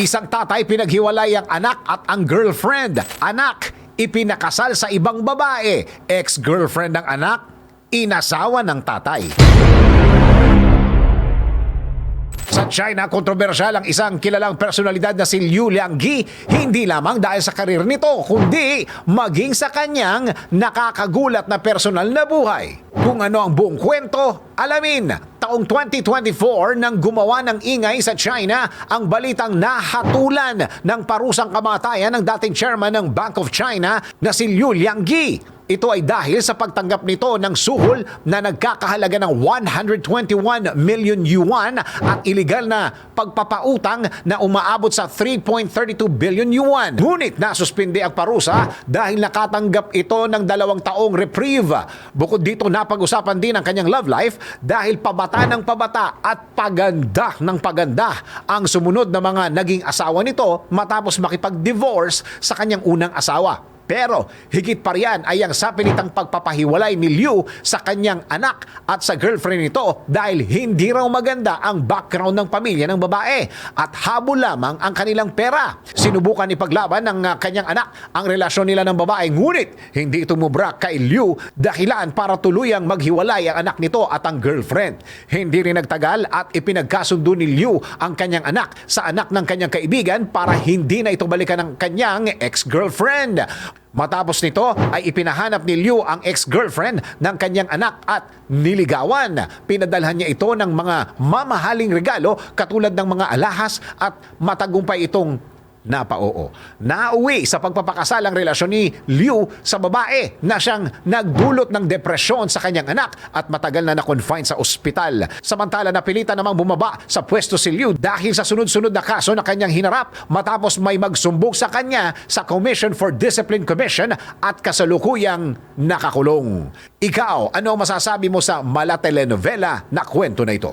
Isang tatay pinaghiwalay ang anak at ang girlfriend. Anak, ipinakasal sa ibang babae. Ex-girlfriend ng anak, inasawa ng tatay. Sa China, kontrobersyal ang isang kilalang personalidad na si Liu Lianggi hindi lamang dahil sa karir nito, kundi maging sa kanyang nakakagulat na personal na buhay. Kung ano ang buong kwento, alamin. Taong 2024 nang gumawa ng ingay sa China ang balitang nahatulan ng parusang kamatayan ng dating chairman ng Bank of China na si Liu Lianggi. Ito ay dahil sa pagtanggap nito ng suhol na nagkakahalaga ng 121 million yuan at iligal na pagpapautang na umaabot sa 3.32 billion yuan. Ngunit nasuspindi ang parusa dahil nakatanggap ito ng dalawang taong reprieve. Bukod dito napag-usapan din ang kanyang love life dahil pabata ng pabata at paganda ng paganda ang sumunod na mga naging asawa nito matapos makipag-divorce sa kanyang unang asawa. Pero higit pa riyan ay ang sapilitang pagpapahiwalay ni Liu sa kanyang anak at sa girlfriend nito dahil hindi raw maganda ang background ng pamilya ng babae at habol lamang ang kanilang pera. Sinubukan ipaglaban ng uh, kanyang anak ang relasyon nila ng babae ngunit hindi ito mubra kay Liu dahilan para tuluyang maghiwalay ang anak nito at ang girlfriend. Hindi rin nagtagal at ipinagkasundo ni Liu ang kanyang anak sa anak ng kanyang kaibigan para hindi na ito balikan ng kanyang ex-girlfriend. Matapos nito ay ipinahanap ni Liu ang ex-girlfriend ng kanyang anak at niligawan. Pinadalhan niya ito ng mga mamahaling regalo katulad ng mga alahas at matagumpay itong napaoo. Nauwi sa pagpapakasal ang relasyon ni Liu sa babae na siyang nagdulot ng depresyon sa kanyang anak at matagal na na-confine sa ospital. Samantala napilitan namang bumaba sa pwesto si Liu dahil sa sunod-sunod na kaso na kanyang hinarap matapos may magsumbong sa kanya sa Commission for Discipline Commission at kasalukuyang nakakulong. Ikaw, ano ang masasabi mo sa mala telenovela na kwento na ito?